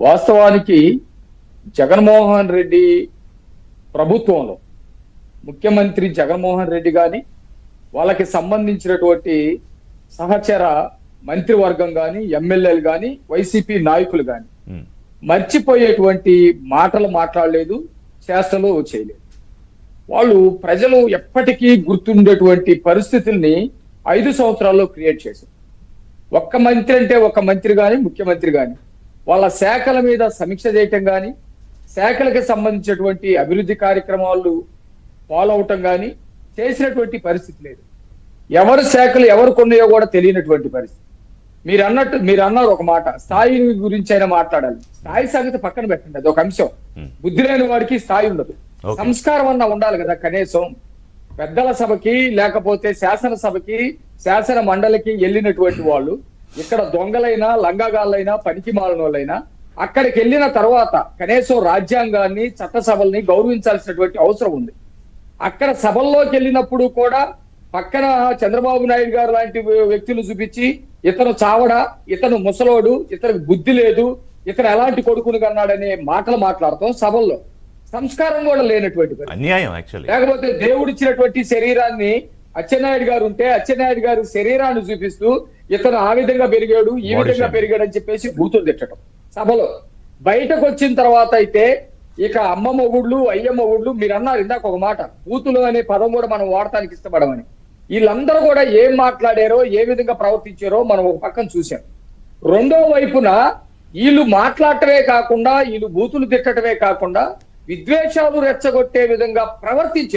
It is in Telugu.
వాస్తవానికి జగన్మోహన్ రెడ్డి ప్రభుత్వంలో ముఖ్యమంత్రి జగన్మోహన్ రెడ్డి గాని వాళ్ళకి సంబంధించినటువంటి సహచర మంత్రివర్గం గాని ఎమ్మెల్యేలు గాని వైసీపీ నాయకులు గాని ఉమ్, మర్చిపోయేటువంటి మాటలు మాట్లాడలేదు చేష్టలు చేయలేదు. వాళ్ళు ప్రజలు ఎప్పటికీ గుర్తుండేటువంటి పరిస్థితుల్ని ఐదు సంవత్సరాల్లో క్రియేట్ చేశారు. ఒక్క మంత్రి అంటే ఒక మంత్రి గాని ముఖ్యమంత్రి గాని వాళ్ళ శాఖల మీద సమీక్ష చేయటం గాని శాఖలకు సంబంధించినటువంటి అభివృద్ధి కార్యక్రమాలు ఫాలో అవటం గాని చేసినటువంటి పరిస్థితి లేదు. ఎవరు శాఖలు ఎవరు కొన్నాయో కూడా తెలియనటువంటి పరిస్థితి. మీరు అన్నట్టు మీరు అన్నారు ఒక మాట స్థాయి గురించి అయినా మాట్లాడాలి. స్థాయి సంగతి పక్కన పెట్టండి అది ఒక అంశం. బుద్ధి లేని వాడికి స్థాయి ఉండదు. సంస్కారం అన్న ఉండాలి కదా కనీసం. పెద్దల సభకి లేకపోతే శాసనసభకి శాసన మండలికి వెళ్ళినటువంటి వాళ్ళు ఇక్కడ దొంగలైనా లంగాగాళ్ళైనా పనికి మాలినోళ్ళైనా అక్కడికి వెళ్ళిన తర్వాత కనీసం రాజ్యాంగాన్ని చట్టసభల్ని గౌరవించాల్సినటువంటి అవసరం ఉంది. అక్కడ సభల్లోకి వెళ్ళినప్పుడు కూడా పక్కన చంద్రబాబు నాయుడు గారు లాంటి వ్యక్తులు చూపించి ఇతను చావడా? ఇతను ముసలోడు? ఇతనికి బుద్ధి లేదు? ఇతను ఎలాంటి కొడుకుని కన్నాడనే మాటలు మాట్లాడతాం సభల్లో. సంస్కారం కూడా లేనటువంటి లేకపోతే దేవుడిచ్చినటువంటి శరీరాన్ని అచ్చెన్నాయుడు గారు ఉంటే అచ్చెన్నాయుడు గారు శరీరాన్ని చూపిస్తూ ఇతను ఆ విధంగా పెరిగాడు ఈ విధంగా. పెరిగాడు అని చెప్పేసి బూతులు తిట్టడం. సభలో బయటకు వచ్చిన తర్వాత అయితే ఇక అమ్మ మొగుళ్ళు అయ్య మొగుళ్ళు మీరు అన్నారు ఇందాక ఒక మాట బూతులు అనే పదం కూడా మనం వాడటానికి ఇష్టపడమని. వీళ్ళందరూ కూడా ఏం మాట్లాడారో ఏ విధంగా ప్రవర్తించారో మనం ఒక పక్కన చూసాం రెండో వైపున వీళ్ళు మాట్లాడటమే కాకుండా వీళ్ళు బూతులు తిట్టడమే కాకుండా విద్వేషాలు రెచ్చగొట్టే విధంగా ప్రవర్తించారు.